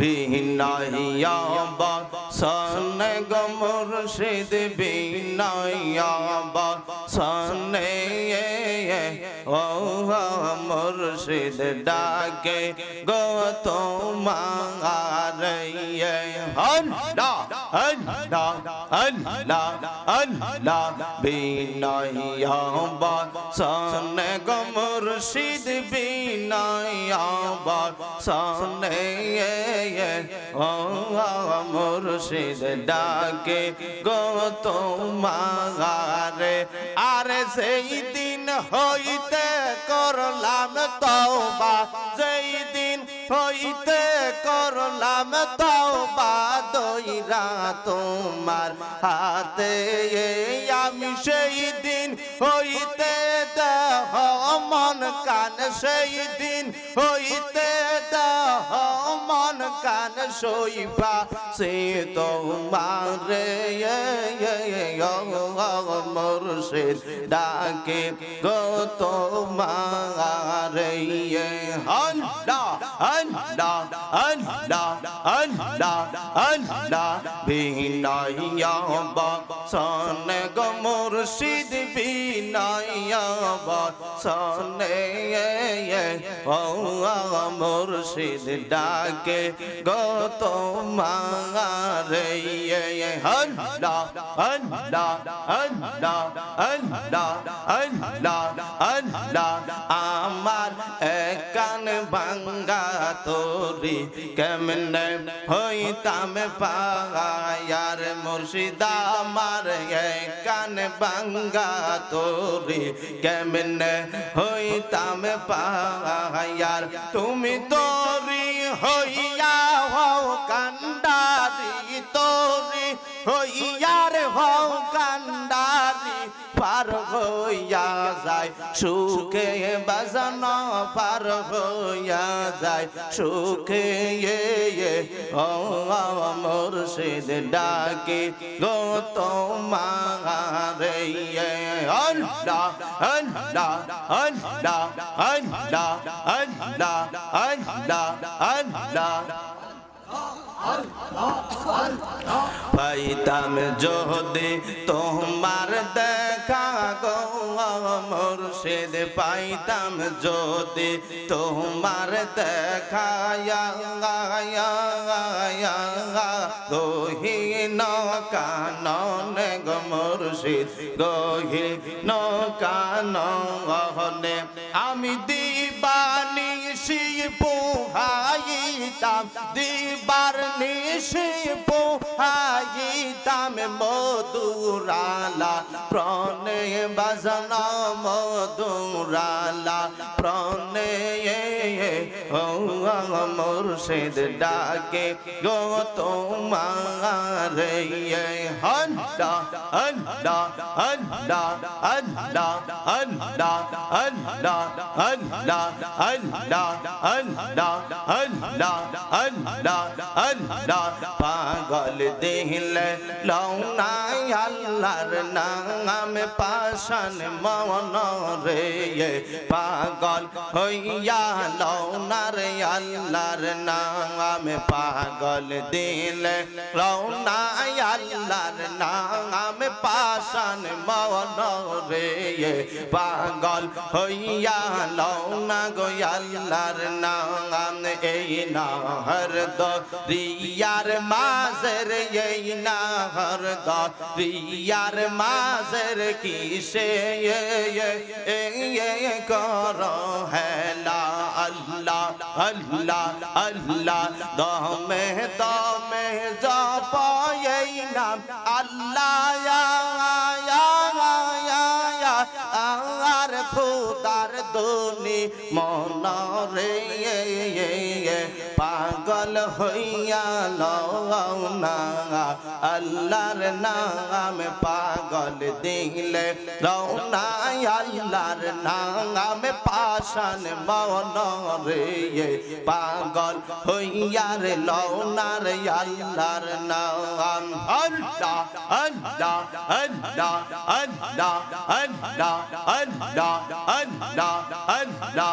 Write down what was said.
বিনাইয়া বা সনে গো মুর্শিদ বিনাইয়া বা সনে ও মুর্শিদ ডাকে গো তোমার হন্ডা হন্ডা হন্ডা হন্ডা বিনাইয়া বা সনে গো মুর্শিদ বিনাইয়া বা সনে ও মুর্শিদ ডাকে, গো তোমারে, আরে সেই দিন হইতে করলাম তওবা সেই দিন হইতে করলাম তওবা, দইরা তোমার হাতে আমি সেই দিন হইতে দেহ, মন কান সেই দিন হইতে দেহ কান সইবা সে তোমারে মুর্শিদ ডাকে গো তোমারে হন্ডা। আন্না আন্না আন্না আন্না বিনাইয়া বাসন গো মুর্শিদ বিনাইয়া বাসনে ও মুর্শিদ ডাকে গো তোমারে আন্না আন্না আন্না আন্না আন্না আন্না তোরি কেমনে হইতাম পায়ার মুর্শিদা আমার কান বাঙ্গা তোরি। কেমনে হইতাম পায়ার তুমি তোরি হইয়া যায় সুখে বাজানো পার হইয়া যায়। সুখে মুর্শিদ ডাকে, গো তোমারে পাইতাম যদি তোমার দেখা গো। মুর্শিদ পাইতাম যদি তোমার দেখা গহিন কানন গো মুর্শিদ গহিন কাননে আমি দিবানি পোহাইতাম দিবার নিশি পোহাইতাম মধুরালা প্রণে বাজনা মধুরালা প্রণে মুর্শিদ ডাকে গো তোমার হন্ডা হন্ডা হন্ডা হন্ডা হন্ডা হন্ডা হন্ডা হন্ডা হন্ডা হন্ডা হন্ডা হন্ডা পাগল দিল লৌনা আল্লাহর নাম পাশান মন রে পাগল হইয়া লৌনার আল্লাহর নাম পাগল দিল লৌনা আল্লাহর নাম পাশান মন রে পাগল হইয়া লৌনা গো আল্লাহর নাম। এই নাহর দরিয়ার মাঝের, এই নাহর দরিয়ার মাঝের কিসে কর হেলা আল্লাহ আল্লাহ আল্লাহ। দমে দমে জপ এই নাম। খুদার দুনি মনরে পাগল হইয়া লওনা আল্লাহর নাম পাগল দিলে রওনা আল্লাহর নাম পাশান মনরে পাগল হইয়া রে লওনার আল্লাহর নাম আল্লাহ আল্লাহ আল্লাহ আল্লাহ আল্লাহ আল্লাহ আল্লাহ আল্লাহ